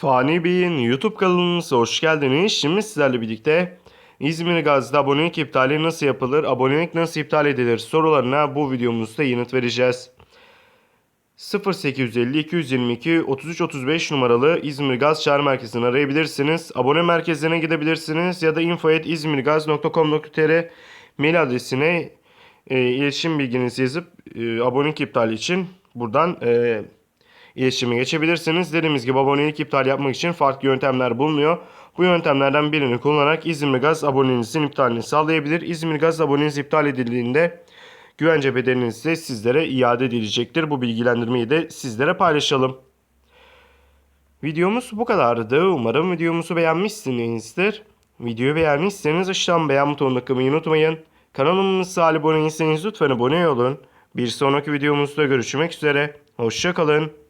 Fani Bey'in YouTube kanalımıza hoş geldiniz. Şimdi sizlerle birlikte İzmir Gazi'de abonelik iptali nasıl yapılır, abonelik nasıl iptal edilir sorularına bu videomuzda yanıt vereceğiz. 0850 222 33 35 numaralı İzmir Gaz Çağrı Merkezi'ni arayabilirsiniz. Abone merkezlerine gidebilirsiniz ya da info.izmirgaz.com.tr mail adresine e, iletişim bilginizi yazıp e, abonelik iptali için buradan e, iletişime geçebilirsiniz. Dediğimiz gibi abonelik iptal yapmak için farklı yöntemler bulunuyor. Bu yöntemlerden birini kullanarak İzmir Gaz abonenizin iptalini sağlayabilir. İzmir Gaz aboneniz iptal edildiğinde güvence bedeliniz de sizlere iade edilecektir. Bu bilgilendirmeyi de sizlere paylaşalım. Videomuz bu kadardı. Umarım videomuzu beğenmişsinizdir. Videoyu beğenmişseniz aşağıdan beğen butonuna tıklamayı unutmayın. Kanalımıza abone değilseniz lütfen abone olun. Bir sonraki videomuzda görüşmek üzere. Hoşçakalın.